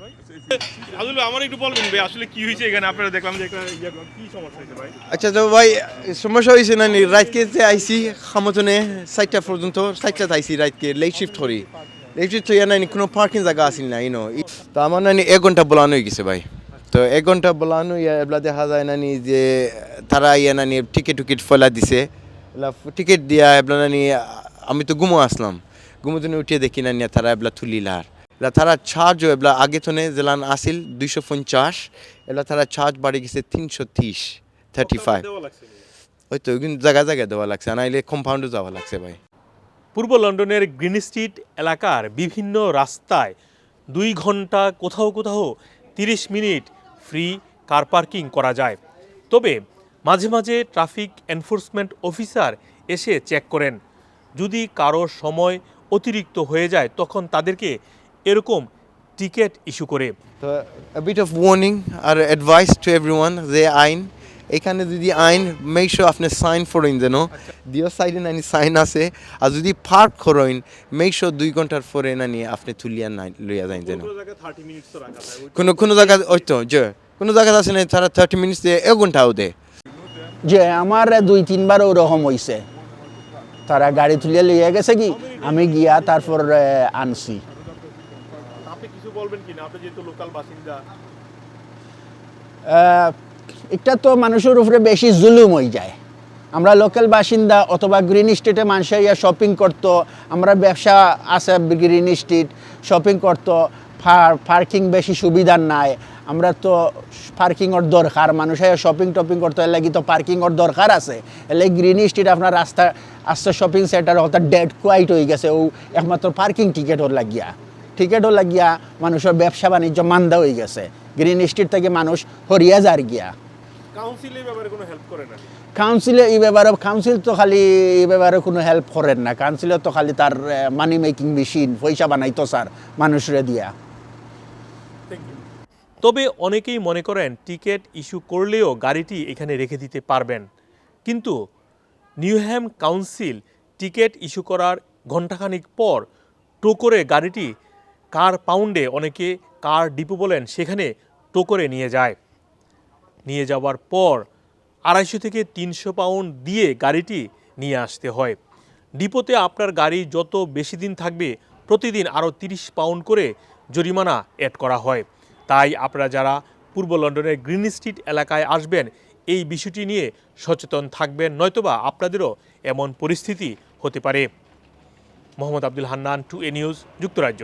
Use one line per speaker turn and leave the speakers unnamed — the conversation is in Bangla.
ভাই, আমার একটু বলবেন ভাই আসলে কি হয়েছে এখানে? আপনারা দেখলাম যে ইয়ে কি সমস্যা হয়েছে ভাই?
আচ্ছা তো ভাই সমস্যা হয়েছে না নি? রাতকে যে আইসি খামতনে সাইটটা পর্যন্ত সাইটটা আইসি রাতকে লেট শিফট করি। লেট শিফট হইয়া নাই কোনো পার্কিং জায়গা আসিল না ইনো তো আমার নানি এক ঘণ্টা বলানো হয়ে গেছে ভাই। তো এক ঘণ্টা বলানো ইয়া এবলা দেখা যায় নানি যে তারা ইয়া নানি টিকিট টুকিট ফেলা দিছে। টিকিট দিয়া এবলা নানি আমি তো ঘুমো আসলাম। ঘুমো উঠিয়ে দেখি না নিয়া তারা এবলা তুলিলার এলা তারা চার্জও এবলা আগে থনে জেলান আসিল দুইশো পঞ্চাশ এলা তারা চার্জ বাড়ি গেছে তিনশো তিরিশ থার্টি ফাইভ ওই তো কিন্তু জায়গা জায়গায় দেওয়া লাগছে নাইলে কম্পাউন্ডে যাওয়া লাগছে ভাই।
পূর্ব লন্ডনের গ্রিন স্ট্রিট এলাকার বিভিন্ন রাস্তায় দুই ঘণ্টা কোথাও কোথাও তিরিশ মিনিট ফ্রি কার পার্কিং করা যায়। তবে মাঝে মাঝে ট্রাফিক এনফোর্সমেন্ট অফিসার এসে চেক করেন। যদি কারও সময় অতিরিক্ত হয়ে যায় তখন তাদেরকে এরকম টিকিট ইস্যু করে।
বিট অফ ওয়ার্নিং আর অ্যাডভাইস টু এভরি ওয়ান যে আইন এখানে যদি আইন মেক শিওর আপনি সাইন ফরইন যেন দিও সাইডে নানি সাইন আছে আর যদি পার্ক করইন মেক শিওর দুই ঘণ্টার পরে নানি আপনি তুলিয়া নাই লইয়া যাইন যেন। কোনো কোনো জায়গা ওই তো যে কোনো জায়গা আছে না তারা থার্টি মিনিটস দিয়ে এক ঘন্টাও দেয়
যে আমার দুই তিনবার ওরকম হয়েছে তারা গাড়ি তুলিয়ে লইয়া গেছে কি? আমি গিয়া তারপর আনছি। এটা তো মানুষের উপরে বেশি জুলুম হয়ে যায়। আমরা লোকাল বাসিন্দা অথবা গ্রিন স্ট্রিটে মানুষ ইয়া শপিং করতো আমরা ব্যবসা আছে গ্রিন স্ট্রিট শপিং করতো। পার্কিং বেশি সুবিধার নাই। আমরা তো পার্কিংয়ের দরকার মানুষের শপিং টপিং করতে লাগি তো পার্কিংয়ের দরকার আছে? এলে গ্রিন স্ট্রিট আপনার রাস্তা আস্তে শপিং সেন্টার অর্থাৎ ডেড কোয়াইট হয়ে গেছে। ও একমাত্র পার্কিং টিকেটও লাগিয়া। টিকেটও লাগিয়া মানুষের ব্যবসা বাণিজ্য মান্দা হয়ে গেছে। গ্রিন স্ট্রিট থেকে মানুষ হরিয়া যার গিয়া। কাউন্সিল এই ব্যাপারে কাউন্সিল তো খালি এই ব্যাপারে কোনো হেল্প করেন না। কাউন্সিলে তো খালি তার মানি মেকিং মেশিন পয়সা বানাইতো স্যার মানুষরে দিয়া।
তবে অনেকেই মনে করেন টিকিট ইস্যু করলেও গাড়িটি এখানে রেখে দিতে পারবেন। কিন্তু নিউহ্যাম কাউন্সিল টিকিট ইস্যু করার ঘণ্টাখানিক পর টো করে গাড়িটি কার পাউন্ডে অনেকে কার ডিপো বলেন সেখানে টো করে নিয়ে যায়। নিয়ে যাওয়ার পর আড়াইশো থেকে তিনশো পাউন্ড দিয়ে গাড়িটি নিয়ে আসতে হয়। ডিপোতে আপনার গাড়ি যত বেশি দিন থাকবে, প্রতিদিন আরও তিরিশ পাউন্ড করে জরিমানা অ্যাড করা হয়। তাই আপনারা যারা পূর্ব লন্ডনের গ্রিন স্ট্রিট এলাকায় আসবেন, এই বিষয়টি নিয়ে সচেতন থাকবেন, নয়তোবা আপনাদেরও এমন পরিস্থিতি হতে পারে। মোহাম্মদ আব্দুল হান্নান, টু এ নিউজ, যুক্তরাজ্য।